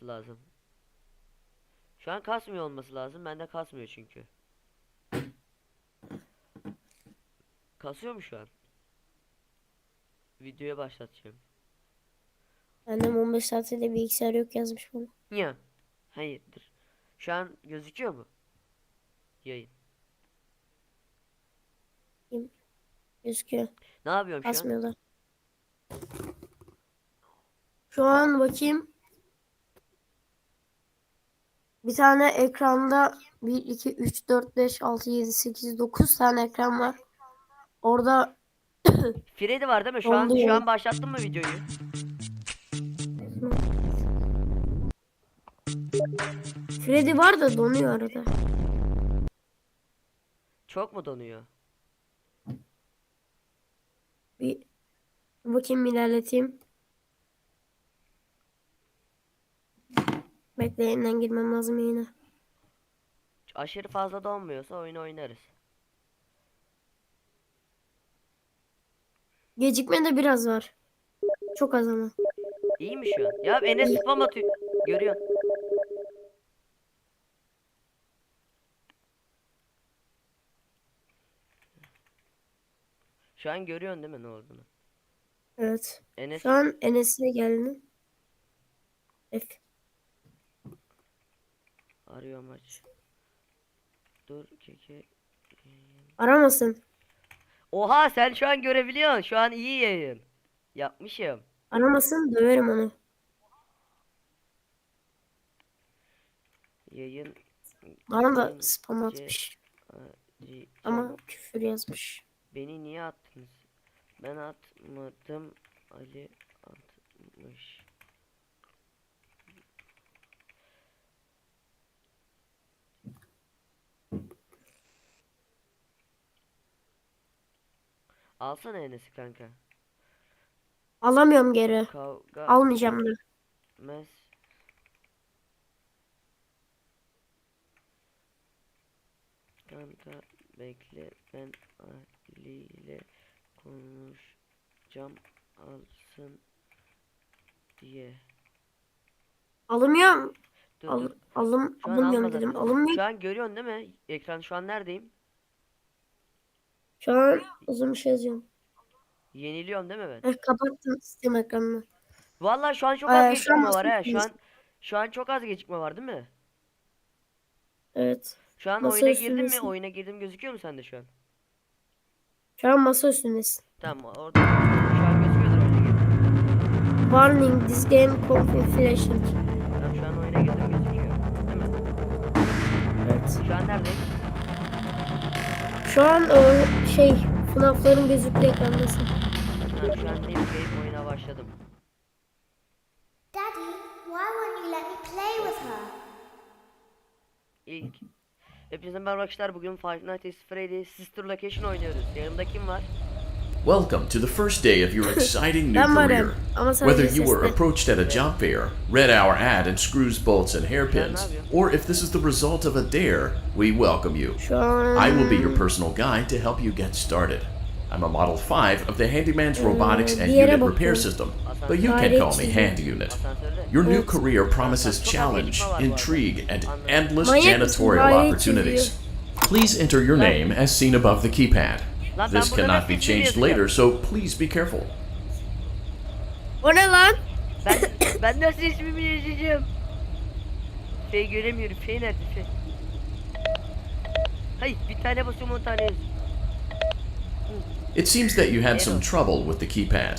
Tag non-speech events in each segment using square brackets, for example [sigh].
olması lazım. Şu an kasmıyor olması lazım. Bende kasmıyor çünkü. Kasıyor mu şu an? Videoya başlatacağım. Annem 15 saatte de bilgisayar yok yazmış bana. Ya. Hayırdır. Şu an gözüküyor mu? Yayın. Gözüküyor. Ne yapıyorum şu an? Basmıyor da. Şu an bakayım. Bir tane ekranda 1, 2, 3, 4, 5, 6, 7, 8, 9 tane ekran var. Orada [coughs] Freddy var değil mi? Şu an Oldu şu an başlattın mı videoyu? Freddy var da donuyor arada. Çok mu donuyor? Bir bakayım ilerleteyim. Bekle yeniden girmem lazım yayına. Aşırı fazla donmuyorsa oyunu oynarız. Gecikme de biraz var. Çok az ama. İyi mi şu an? Ya Enes spam atıyor. Görüyorsun. Şu an görüyorsun değil mi ne olduğunu? Evet. Enes Şu an Enes'e geldi. F. arıyor maç. Dur keke. Aramasın. Oha sen şu an görebiliyorsun. Şu an iyi yayın. Yapmışım. Aramasın döverim onu. Yayın Bana da spam atmış. Ama küfür yazmış. Beni niye attınız? Ben atmadım. Ali atmış. Alsana Enes'i kanka. Alamıyorum geri. Kavga Almayacağım da. etmez. Kanka bekle ben Ali ile konuşacağım alsın diye. Alamıyorum. Dur Al, dur. alım, Şu an alamıyorum almadı. dedim. Alınmıyor. Şu an görüyorsun değil mi? Ekran şu an neredeyim? Şu an uzun bir şey yazıyorum. Yeniliyorum değil mi ben? Heh, kapattım sistem ekranını. Vallahi şu an çok Ee, az şu an gecikme var ha. Şu an şu an çok az gecikme var değil mi? Evet. Şu an Masa oyuna girdim mi? üstündesin. Oyuna girdim gözüküyor mu sende şu an? Şu an masa üstündesin. Tamam orada şu an gözüküyordur oyuna girdim. Warning this game configuration. Tamam şu an oyuna girdim gözüküyor. Değil mi? Evet. Şu an neredeyim? Şu an o şey FNAF'ların gözüktüğü ekrandasın. Tamam şu an Game oyuna başladım. Daddy, why won't you let me play with her? İlk Hepinize merhaba arkadaşlar. Bugün Five Nights at Freddy's Sister Location oynuyoruz. Yanımda kim var? Welcome to the first day of your [laughs] exciting new career. Whether you were approached at a job fair, read our ad and screws, bolts, and hairpins, or if this is the result of a dare, we welcome you. I will be your personal guide to help you get started. I'm a Model 5 of the Handyman's Robotics and Unit Repair. System, but you can call me Hand Unit. Your new career promises challenge, gelişme var bu arada. intrigue, and endless janitorial opportunities. Please enter your name as seen above the keypad. Lan ben This cannot be changed later, so please be careful. O ne lan? Ben [coughs] ben nasıl ismimi yazacağım? Şey göremiyorum. Şey nerede şey? Hayır bir tane basıyorum on tane yazıyor. It seems that you had some trouble with the keypad.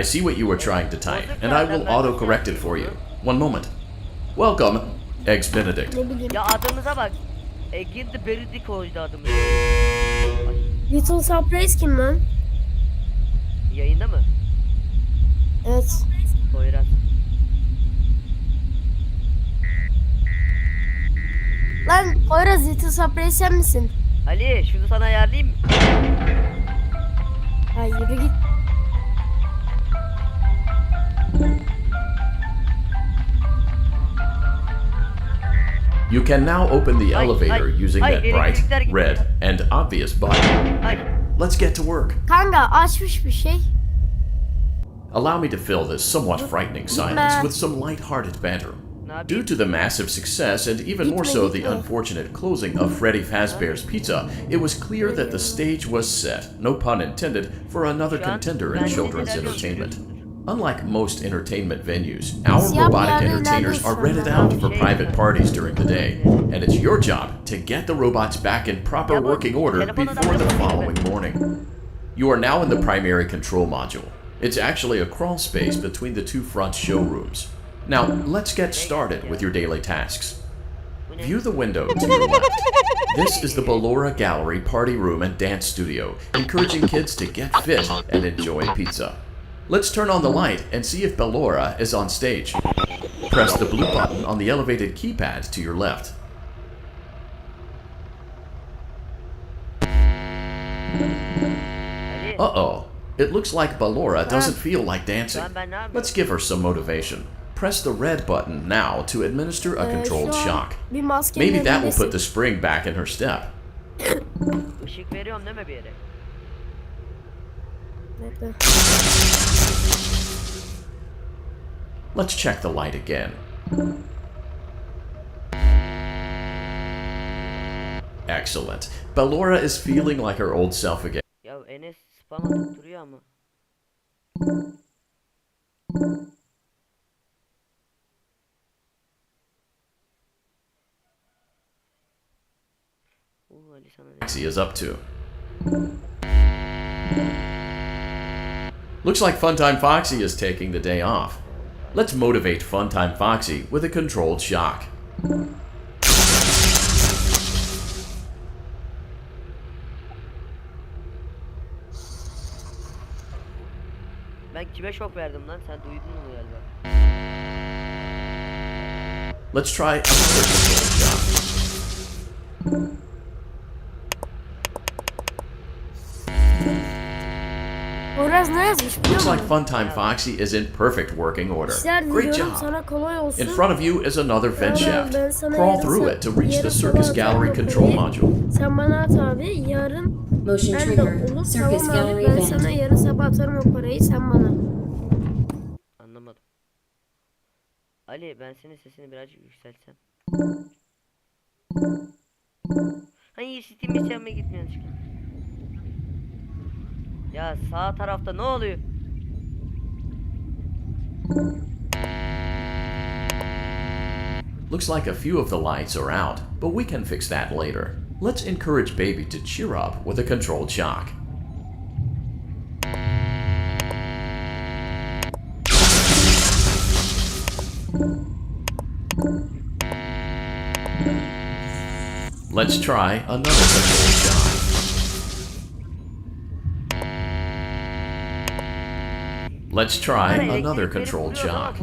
I see what you were trying to type, and I will autocorrect it for you. One moment. Welcome, Eggs Benedict. Ya adımıza bak. Girdi Beridi koydu adımı. Little Surprise kim lan? Yayında mı? Evet. Poyraz. Lan Poyraz Little Surprise sen misin? Ali şunu sana ayarlayayım mı? Ha yürü git. You can now open the Ay, elevator ay, using ay, that bright, elektrikler gitti. red, and obvious button. Ay Let's get to work. Kanka açmış bir şey. Allow me to fill this somewhat frightening silence with some light-hearted banter. Due to the massive success and even more so the unfortunate closing of Freddy Fazbear's Pizza, it was clear that the stage was set, no pun intended, for another contender in children's entertainment. Unlike most entertainment venues, our robotic entertainers are rented out for private parties during the day, and it's your job to get the robots back in proper working order before the following morning. You are now in the primary control module. It's actually a crawl space between the two front showrooms. Now, let's get started with your daily tasks. View the window to your left. This is the Ballora Gallery party room and dance studio, encouraging kids to get fit and enjoy pizza. Let's turn on the light and see if Ballora is on stage. Press the blue button on the elevated keypad to your left. Uh-oh. It looks like Ballora doesn't feel like dancing. Lan ben ne yapayım? Let's give her some motivation. Press the red button now to administer a controlled shock. Maybe that will put the spring back in her step. [coughs] Let's check the light again. Excellent. Ballora is feeling like her old self again. Ya Enes spam duruyor ama. Uh Ali sana ne? Foxy is up to. Looks like Funtime Foxy is taking the day off. Let's motivate Funtime Foxy with a controlled shock. Ben kime şok verdim lan? Sen duydun mu galiba? Let's try another controlled shock. Yazmış biliyor Looks like musun? Funtime Foxy is in perfect working order. İşler Great diliyorum job. sana kolay olsun. In front of you is another vent Sonra shaft. ben sana Crawl yarın through it to reach the Circus Gallery atarım control parayı. module. Sen bana at abi yarın Motion ben de trigger. olur Circus tamam abi gallery ben event. sana yarın sabah atarım o parayı sen bana. Anlamadım. Ali ben senin sesini birazcık yükseltsem. Hani Steam isyanma gitmiyor çıkın. Ya sağ tarafta ne oluyor? Looks like a few of the lights are out, but we can fix that later. Let's encourage Baby to cheer up with a controlled shock. Let's try another controlled fazla try another controlled Tekrar.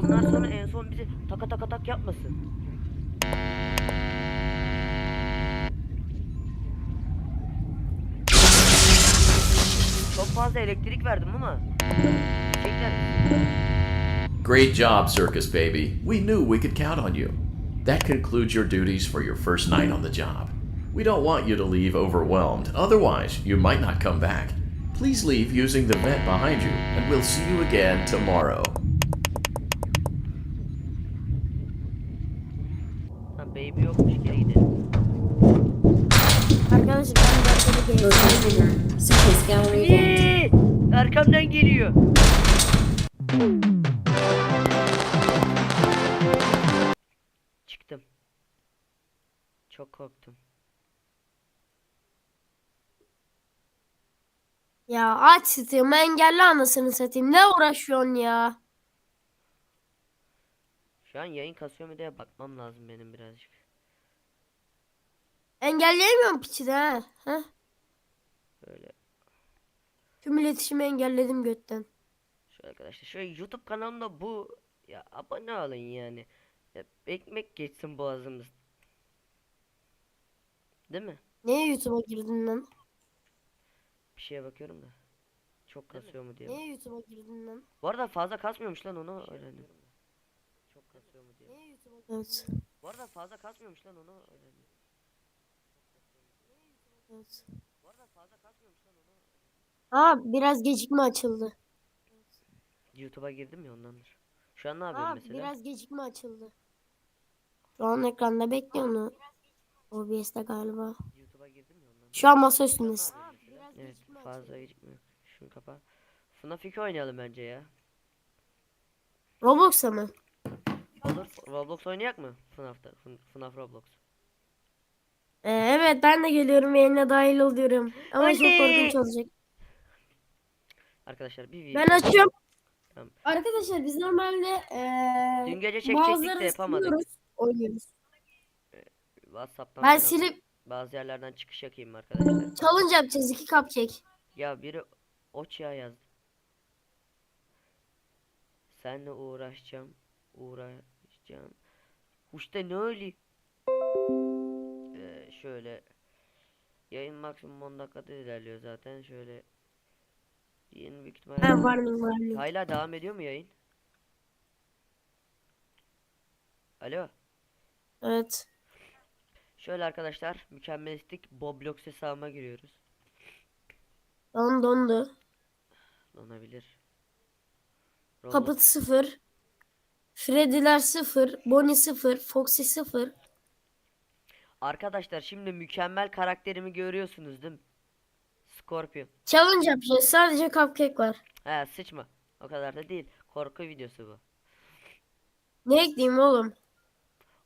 Great job, Circus Baby. We knew we could count on you. That concludes your duties for your first night on the job. We don't want you to leave overwhelmed, otherwise, you might not come back. Please leave using the vent behind you, and we'll see you again tomorrow. Ya aç Steam'ı engelle anasını satayım. Ne uğraşıyorsun ya? Şu an yayın kasıyor mu diye bakmam lazım benim birazcık. Engelleyemiyorum piçi de ha. Heh. Böyle Tüm iletişimi engelledim götten. şöyle arkadaşlar. Şöyle YouTube kanalımda bu ya abone olun yani. Ya, ekmek geçsin boğazımız. Değil mi? Niye YouTube'a girdin lan? Bir şeye bakıyorum da. Çok kasıyor mu diye. Niye YouTube'a girdin lan? Bu arada fazla kasmıyormuş lan onu öğrendim. Çok kasıyor mu diye. Niye YouTube'a Evet. Bu arada fazla kasmıyormuş lan onu öğrendim. evet. Bu arada fazla kasmıyormuş lan onu öğrendim. Ha biraz gecikme açıldı. YouTube'a girdim ya ondandır. Şu an ne yapıyorum Ha mesela? biraz gecikme açıldı. Şu an ekranda bekliyor onu. OBS'te galiba. YouTube'a girdim ya ondan. Şu an masa üstündesin. Evet fazla gecikmiyor. Şunu kapa. FNAF 2 oynayalım bence ya. Roblox'a mı? Olur. Roblox oynayak mı? FNAF'ta. Fn- FNAF Roblox. Ee, evet ben de geliyorum yayına dahil oluyorum. Ama çok Oley! korkunç olacak. Arkadaşlar bir video. Ben açıyorum. Tamam. Arkadaşlar biz normalde ee, Dün gece çekecektik de yapamadık. oynuyoruz. WhatsApp'tan Ben silip bazı yerlerden çıkış yakayım arkadaşlar. challenge yapacağız iki cupcake. Ya biri Oçya yazdı. Seninle uğraşacağım. Uğraşacağım. İşte ne öyle? Ee, şöyle yayın maksimum 10 dakikada ilerliyor zaten. Şöyle yayın büyük ihtimalle Ben warning warning. Hala devam ediyor mu yayın? Alo. Evet. Şöyle arkadaşlar mükemmelistik Boblox hesabıma giriyoruz. Don dondu. Donabilir. Roblox- Puppet 0. Freddy'ler 0. Bonnie 0. Foxy 0. Arkadaşlar şimdi mükemmel karakterimi görüyorsunuz değil mi? Scorpion. Challenge yapacağız. Sadece cupcake var. He sıçma. O kadar da değil. Korku videosu bu. Ne ekleyeyim oğlum?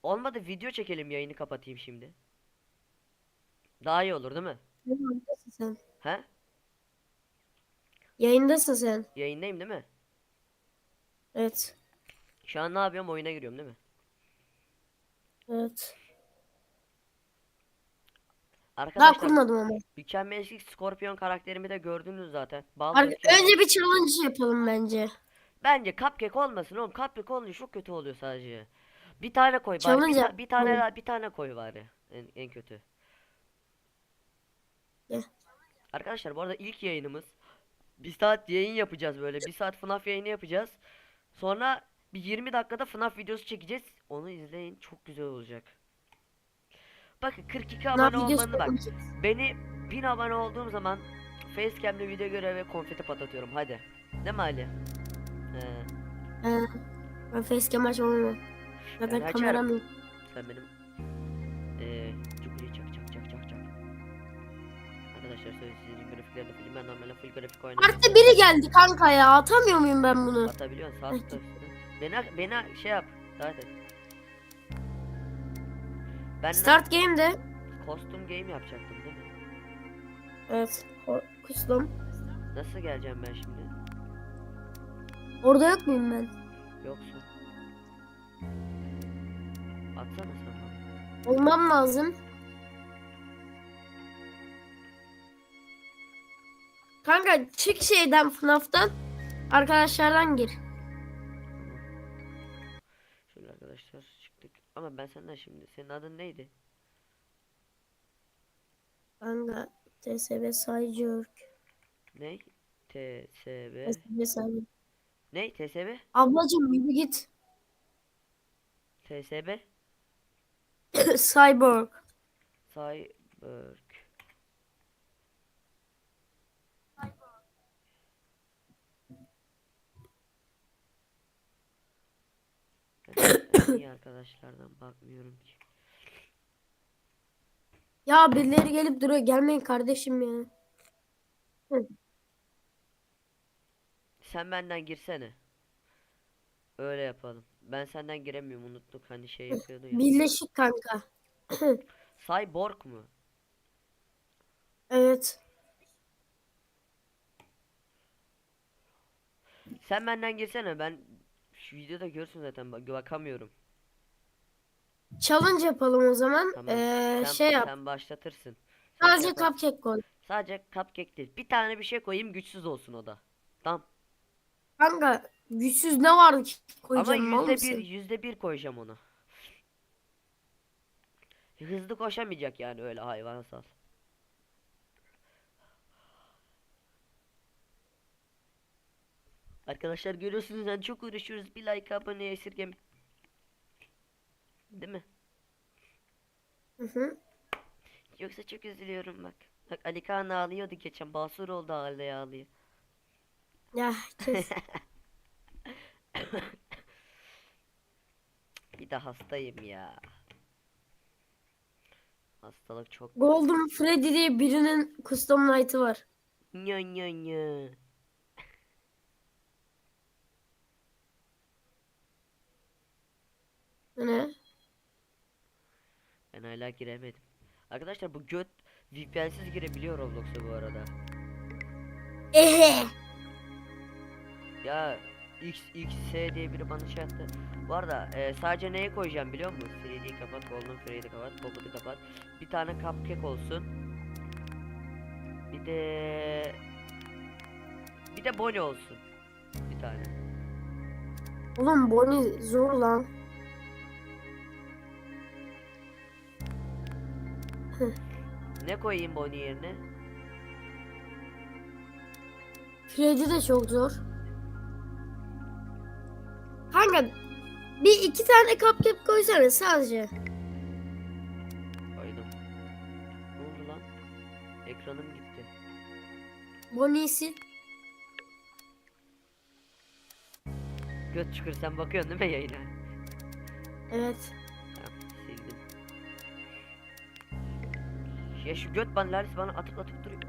Olmadı video çekelim yayını kapatayım şimdi. Daha iyi olur değil mi? Yayındasın sen. He? Yayındasın sen. Yayındayım değil mi? Evet. Şu an ne yapıyorum? Oyuna giriyorum değil mi? Evet. Daha Arkadaşlar kurmadım ama. mükemmellik Scorpion karakterimi de gördünüz zaten. Bal Ar- önce bir challenge yapalım bence. Bence cupcake olmasın oğlum. Cupcake olunca çok kötü oluyor sadece. Bir tane koy bari. Bir, ta- bir tane daha- bir tane koy bari. En, en kötü. Gel. Arkadaşlar bu arada ilk yayınımız. Bir saat yayın yapacağız böyle. Bir saat FNAF yayını yapacağız. Sonra bir 20 dakikada FNAF videosu çekeceğiz. Onu izleyin. Çok güzel olacak. Bakın 42 Ne abone yapacağız? olmanı bak. Beni 1000 abone olduğum zaman Facecam'le video görev ve konfeti patlatıyorum. Hadi. Değil mi Ali? Ee, ben facecam açmam ama. Zaten kameram yok. Sen benim eee Cumhuriyet çak çak çak çak çak. Arkadaşlar sözsüzün grafiklerini film ben normalde full grafik oynarım. Artı biri geldi kanka ya. Atamıyor muyum ben bunu? Atabiliyorsun sağ üstüne. Beni beni şey yap. Et. Ben Start game'de. kostüm game yapacaktım değil mi? Evet. Kustum. Nasıl geleceğim ben şimdi? Orada yok muyum ben? Yoksun. Olmam lazım. Kanka çık şeyden FNAF'tan. Arkadaşlardan gir. Şöyle arkadaşlar çıktık. Ama ben senden şimdi senin adın neydi? Kanka TSB sayıcı Ney? TSB. TSB sayıcı. Ney? TSB? Ablacım yürü git. TSB? [coughs] Cyborg. Ben [coughs] niye arkadaşlardan bakmıyorum ki? Ya birileri gelip duruyor. Gelmeyin kardeşim ya. Sen benden girsene. Öyle yapalım. Ben senden giremiyorum unuttuk hani şey yapıyordu ya. Birleşik kanka. [clears throat] Cyborg mu? Evet. Sen benden girsene ben şu videoda görürsün zaten bak bakamıyorum. Challenge yapalım o zaman. Tamam. Ee, sen, şey yap. sen başlatırsın. Sen Sadece yapar- cupcake koy. Sadece cupcake değil. Bir tane bir şey koyayım güçsüz olsun o da. Tamam. Kanka güçsüz ne vardı ki Ama koyacağım mal yüzde bir, mısın? yüzde bir koyacağım onu. Hızlı koşamayacak yani öyle hayvansal. Arkadaşlar görüyorsunuz yani çok uğraşıyoruz. Bir like abone esirgeme. Değil mi? Hı hı. Yoksa çok üzülüyorum bak. Bak Ali Kaan ağlıyordu geçen. Basur oldu halde ağlıyor. Ya kes. [laughs] Bir de hastayım ya. Hastalık çok. Golden Freddy diye birinin custom light'ı var. Nya nya nya. Ne? Ben hala giremedim. Arkadaşlar bu göt VPN'siz girebiliyor Roblox'a bu arada. Ehe. Ya XXS diye biri bana şey attı. Bu arada e, sadece neye koyacağım biliyor musun? Freddy'yi kapat, Golden Freddy'yi kapat, Pocket'ı kapat. Bir tane cupcake olsun. Bir de bir de Bonnie olsun. Bir tane. Oğlum Bonnie zor lan. Ne koyayım Bonnie yerine? Freddy de çok zor. Bir iki tane cupcake koysana sadece. Koydum. Ne oldu lan? Ekranım gitti. Bonnie'yi sil. Göt çıkır sen bakıyorsun değil mi yayına? Evet. Tamam sildim. Ya şu göt bana Laris bana atıp atıp duruyor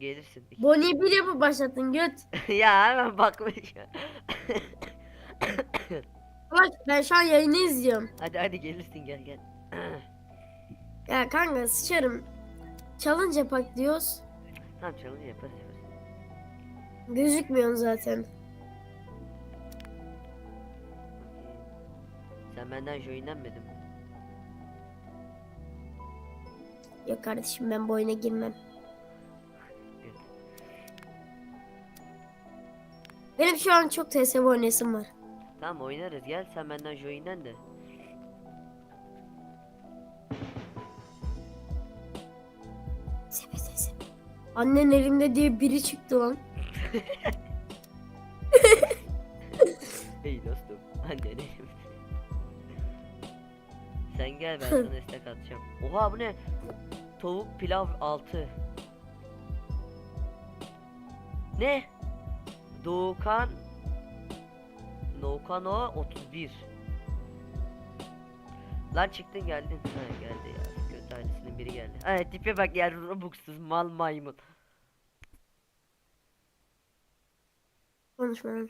Gelirsin. Bonnie'yi bir yapıp başlattın göt. [laughs] ya hemen bakmış. [coughs] Bak ben şu an yayını izliyorum. hadi hadi gelirsin gel gel. [coughs] Ya kanka sıçarım. Challenge yapak diyoruz. tamam challenge yaparız yaparız. Gözükmüyorsun zaten. Sen benden joinlenmedin mi? Yok kardeşim ben bu oyuna girmem. Benim şu an çok TSV oynayasım var. Tamam oynarız gel sen benden joinlen de. Sepe sepe. Annen elimde diye biri çıktı lan. [laughs] Hey dostum annenim. Sen gel ben sana [laughs] istek atacağım. Oha bu ne? Tavuk pilav 6. Ne? Doğukan Doğukan o 31. Lan çıktın geldin. Ha geldi ya. Kötü ailesinin biri geldi. Ha tipe bak ya Robux'suz mal maymun. Konuşma lan.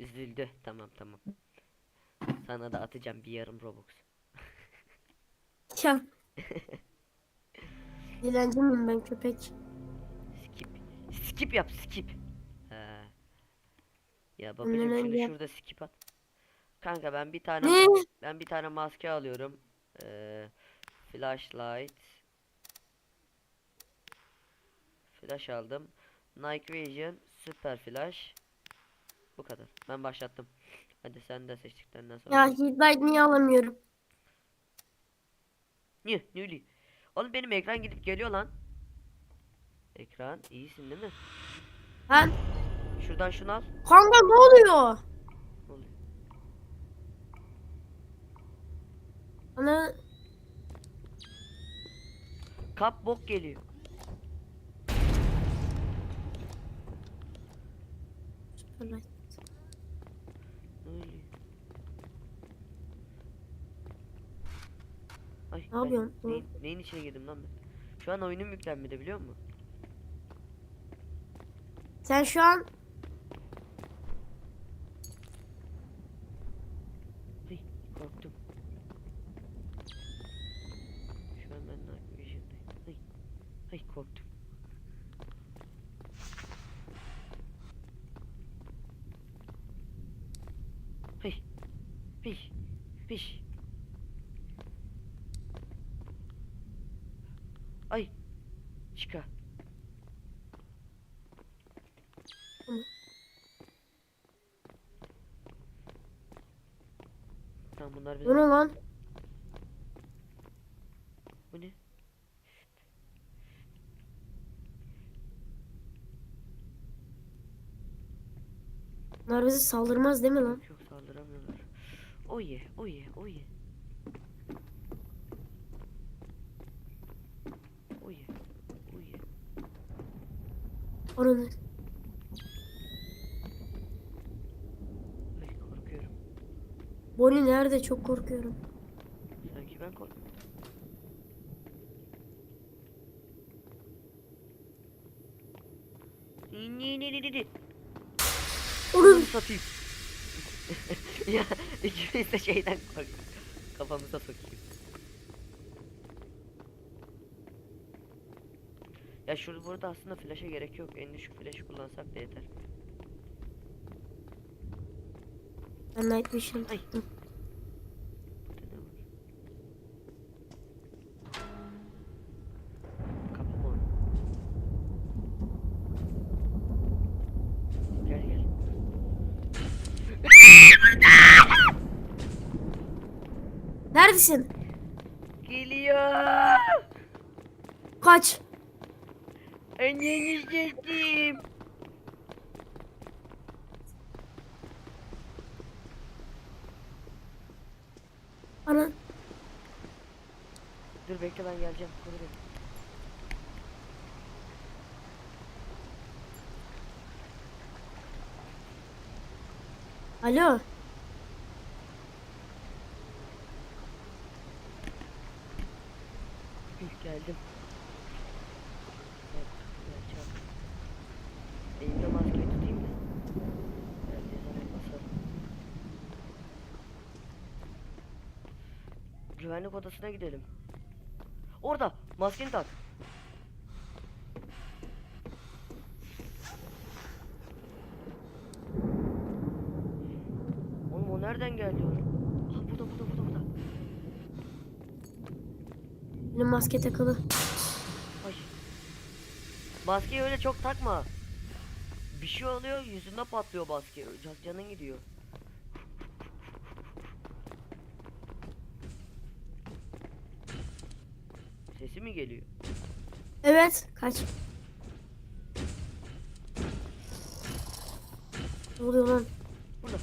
Üzüldü. Tamam tamam. Sana da atacağım bir yarım Robux. Ya. Dilenci [laughs] miyim ben köpek? Skip. Skip yap skip. Ya Önüne şunu gel. şurada skip at. Kanka ben bir tane Ne? ben bir tane maske alıyorum. Ee, flashlight. Flash aldım. Night Vision, Super Flash. Bu kadar. Ben başlattım. Hadi sen de seçtiklerinden sonra. Ya Heatlight niye alamıyorum? Niye? Ne öyle? Oğlum benim ekran gidip geliyor lan. Ekran iyisin değil mi? Ben Şuradan şunu al. kanka ne oluyor? Ne oluyor? Bana Kap bok geliyor. Ne oluyor? Ay, Ne ben yapıyorsun? Neyin, neyin içine girdim lan ben? Şu an oyunum yüklenmedi biliyor musun? Sen şu an Ay, korktum. Şu an ben Night Vision'dayım. Ay, ay korktum. Ay, piş, piş. Ay, çıka. Bunlar bu bizim. ne lan? Bu ne? Bunlar bize saldırmaz değil mi lan? Yok saldıramıyorlar. Oye oye oye. Oye oye. Onu Bonnie nerede? Çok korkuyorum. Sanki ben kork. Ni ni ni ni ni. Onu satayım. [laughs] ya ikimiz de şeyden korktuk. Kafamıza sokayım. Ya şurada burada aslında flash'a gerek yok. En düşük flash'ı kullansak da yeter. Ben Night Vision gel. Neredesin? Geliyor. Kaç. Anneni sevdim. Ana. Dur bekle ben geleceğim. Beni. Alo. Geldim. Evet, geleceğim. Elimde maskeyi tutayım da. Geldiği zaman basarım. Güvenlik odasına gidelim. Orada maskeni tak. Oğlum o nereden geldi o? Ah burada burada burada burada. Benim maske takılı. Ay. Maskeyi öyle çok takma. Bir şey oluyor yüzünde patlıyor maske. Can, canın gidiyor. Sesi mi geliyor? Evet. Kaç. Ne oluyor lan? Burada.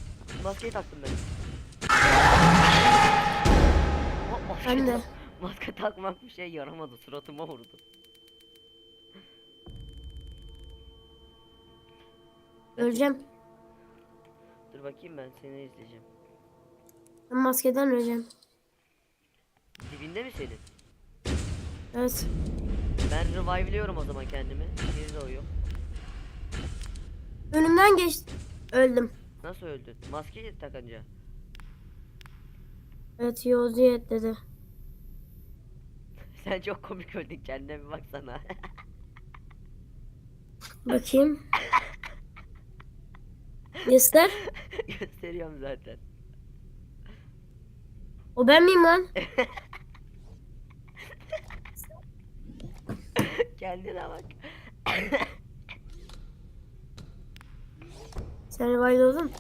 Maskeyi taktım ben. Ma- maske Ben de. tak- [laughs] Maske takmak bir şey yaramadı. Suratıma vurdu. Öleceğim. Dur bakayım ben seni izleyeceğim. Ben maskeden öleceğim. Dibinde mi senin? Evet. Ben revive'liyorum o zaman kendimi. Geri doğuyor. Önümden geçti. Öldüm. Nasıl öldün? Maskeyi takınca. Evet Yoziyet dedi. [laughs] Sen çok komik öldün kendine bir baksana. [laughs] Bakayım. Göster. [laughs] Gösteriyorum zaten. O ben miyim lan? Kendine bak. [coughs] Sen revive oldun.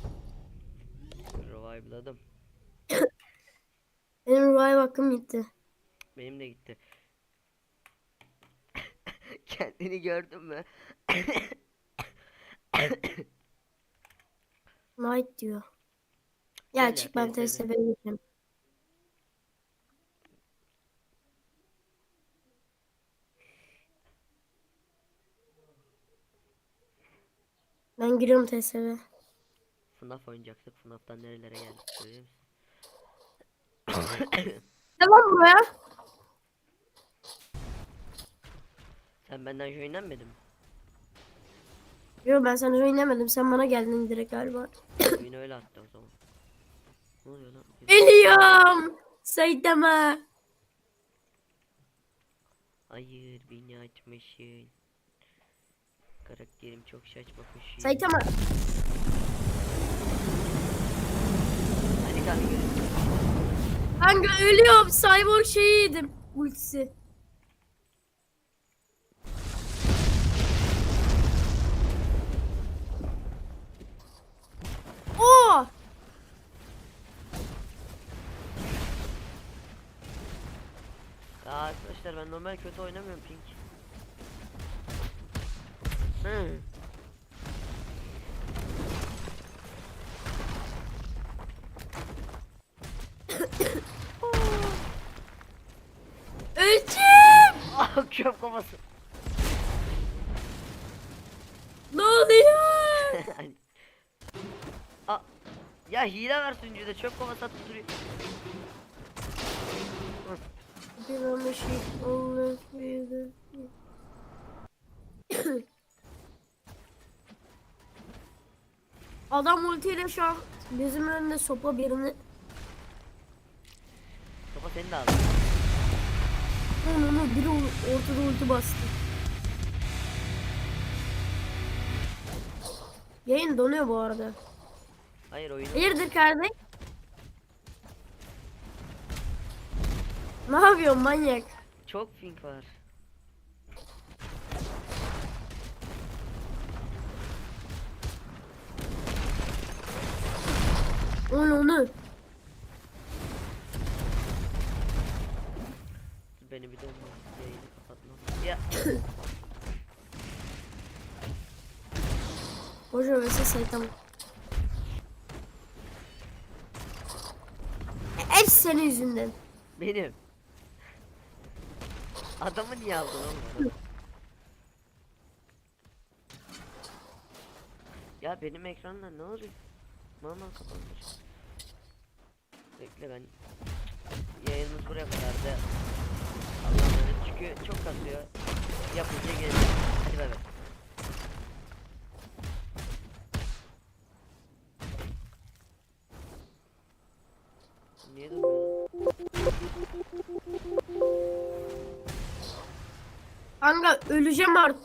Revive'ladım. [coughs] Benim revive hakkım gitti. Benim de gitti. [coughs] Kendini gördün mü? Night diyor. Ya, Ya çık ben teste gideceğim. Ben giriyorum TSV. FNAF oynayacaktık. FNAF'tan nerelere geldik görüyor musun? [coughs] Lan buraya? Sen benden joinlenmedin mi? Yok ben sana oynamadım. Sen bana geldin direkt galiba. Oyunu öyle attı o zaman. Ne oluyor lan? Geliyorum. Saitama. Hayır beni açmışsın. Karakterim çok saçma koşuyor. Saitama. Hadi kanka görüşürüz. Kanka ölüyorum. Cyborg şeyi yedim. Ultisi. Oo! Ya arkadaşlar ben normal kötü oynamıyorum pink. Öleceğim. Ah çöp kovası. Ne oluyor? Aa, [laughs] Ya hile var sunucuda çöp kovası atıp duruyor. Bir ama şey olur. Adam ultiyle şu an bizim önünde sopa birini Topa seni de aldı. Lan onu biri ortada ulti bastı. Yayın donuyor bu arada. Hayır oyunu. Hayırdır kardeş? Ne yapıyorsun manyak? Çok ping var. Onu onu. Beni bir dönme. Yayını kapatmam. Ya Hoca vs Seytan. Hepsi senin yüzünden. benim. Adamı niye aldın oğlum? ya benim ekranla ne oluyor? Normal kapanmış. Bekle ben. Yayınımız buraya kadardı. Allah'ım emanet. çünkü çok kasıyor. Yapınca gelir. Hadi bay bay. Niye durmuyor? Kanka öleceğim artık.